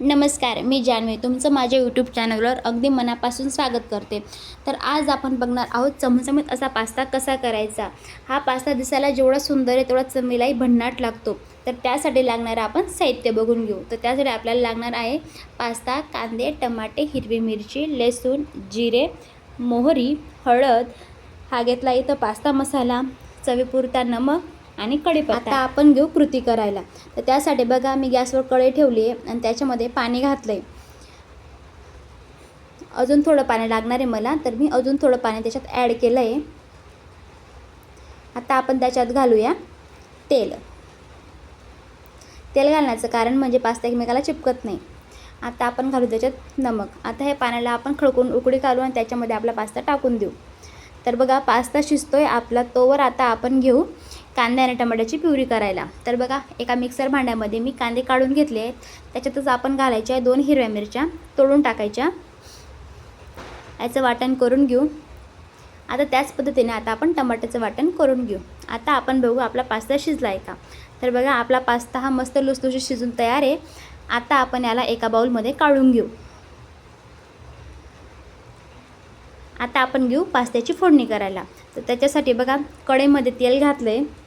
नमस्कार मी जान्हवी. तुमचं माझ्या यूट्यूब चॅनलवर अगदी मनापासून स्वागत करते. तर आज आपण बघणार आहोत चमचमीत असा पास्ता कसा करायचा? हा पास्ता दिसायला जेवढा सुंदर आहे तेवढा चवीलाही भन्नाट लागतो. तर त्यासाठी लागणारं आपण साहित्य बघून घेऊ. तर त्यासाठी आपल्याला लागणार आहे पास्ता कांदे टमाटे हिरवी मिरची लसूण जिरे मोहरी हळद. हा घेतला इथं पास्ता मसाला चवीपुरता नमक आणि कढीपत्ता. आता आपण घेऊ कृती करायला. तर त्यासाठी बघा मी गॅसवर कढई ठेवली आहे आणि त्याच्यामध्ये पाणी घातलं आहे अजून थोडं पाणी लागणार आहे मला तर मी अजून थोडं पाणी त्याच्यात ॲड केलं आहे आता आपण त्याच्यात घालूया तेल. तेल घालण्याचं कारण म्हणजे पास्ता एकमेकाला चिपकत नाही. आता आपण घालू त्याच्यात नमक. आता हे पाण्याला आपण खळकून उकडी घालू आणि त्याच्यामध्ये आपला पास्ता टाकून देऊ. तर बघा पास्ता शिजतोय आपला तोवर आता आपण घेऊ कांदे आणि टमाट्याची प्युरी करायला. तर बघा एका मिक्सर भांड्यामध्ये मी कांदे काढून घेतले आहेत. त्याच्यातच आपण घालायच्या दोन हिरव्या मिरच्या तोडून टाकायच्या. याचं वाटण करून घेऊ. आता त्याच पद्धतीने आता आपण टमाट्याचं वाटण करून घेऊ. आता आपण बघू आपला पास्ता शिजला आहे का? तर बघा आपला पास्ता हा मस्त लुसलुशीत शिजून तयार आहे. आता आपण याला एका बाऊलमध्ये काढून घेऊ. आता आपण घेऊ पास्त्याची फोडणी करायला. तर त्याच्यासाठी बघा कढईमध्ये तेल घातलं आहे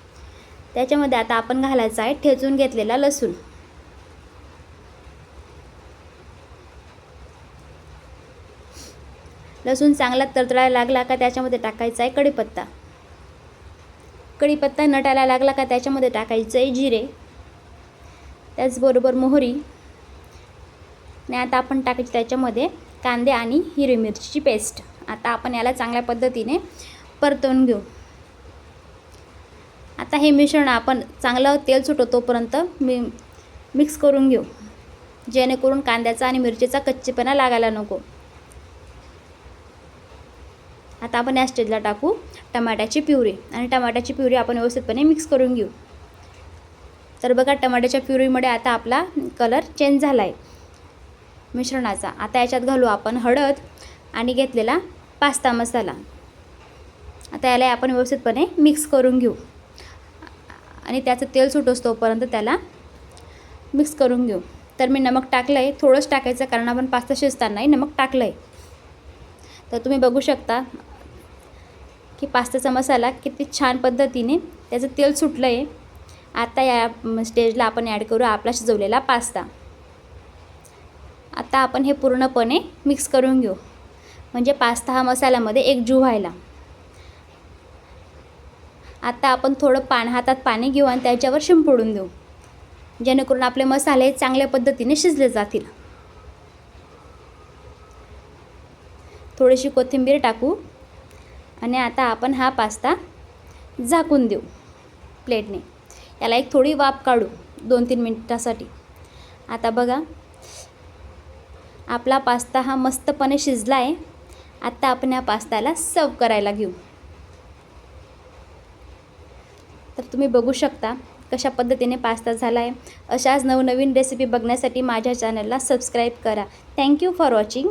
त्याच्यामध्ये आता आपण घालायचा आहे ठेचून घेतलेला लसूण. लसूण चांगला तडतडायला लागला का त्याच्यामध्ये टाकायचा आहे कढीपत्ता. कढीपत्ता नटायला लागला का त्याच्यामध्ये टाकायचं आहे जिरे. त्याचबरोबर मोहरी. आणि आता आपण टाकायची त्याच्यामध्ये कांदे आणि हिरवी मिरचीची पेस्ट. आता आपण याला चांगल्या पद्धतीने परतवून घेऊ. आता हे मिश्रण आपण चांगलं तेल सुटो तोपर्यंत मी मिक्स करून घेऊ. जेणेकरून कांद्याचा आणि मिरचीचा कच्चेपणा लागायला नको. आता आपण या स्टेजला टाकू टमाट्याची प्युरी. आणि टमाट्याची प्युरी आपण व्यवस्थितपणे मिक्स करून घेऊ. तर बघा टमाट्याच्या प्युरीमुळे आता आपला कलर चेंज झाला आहे मिश्रणाचा. आता याच्यात घालू आपण हळद आणि घेतलेला पास्ता मसाला. आता याला आपण व्यवस्थितपणे मिक्स करून घेऊ. आणि त्याचं तेल सुटोस तोपर्यंत त्याला मिक्स करून घेऊ. तर मी नमक टाकलं आहे थोडंच टाकायचं कारण आपण पास्ता शिजतानाही नमक टाकलं आहे तर तुम्ही बघू शकता की पास्ताचा मसाला किती छान पद्धतीने त्याचं तेल सुटलं आहे आता या स्टेजला आपण ॲड करू आपला शिजवलेला पास्ता. आता आपण हे पूर्णपणे मिक्स करून घेऊ. म्हणजे पास्ता हा मसाल्यामध्ये एकजीव व्हायला. आता आपण थोडं पान हातात पाणी घेऊ आणि त्याच्यावर शिंपडून देऊ. जेणेकरून आपले मसाले चांगल्या पद्धतीने शिजले जातील. थोडीशी कोथिंबीर टाकू आणि आता आपण हा पास्ता झाकून देऊ प्लेटने. याला एक थोडी वाफ काढू दोन तीन मिनटासाठी. आता बघा आपला पास्ता हा मस्तपणे शिजला आहे आत्ता आपण या पास्त्याला सर्व करायला घेऊ तर तुम्ही बघू शकता कशा पद्धतीने पास्ता झाला आहे अशाच नवनवीन रेसिपी बघण्यासाठी माझ्या चॅनलला सबस्क्राईब करा. Thank you for watching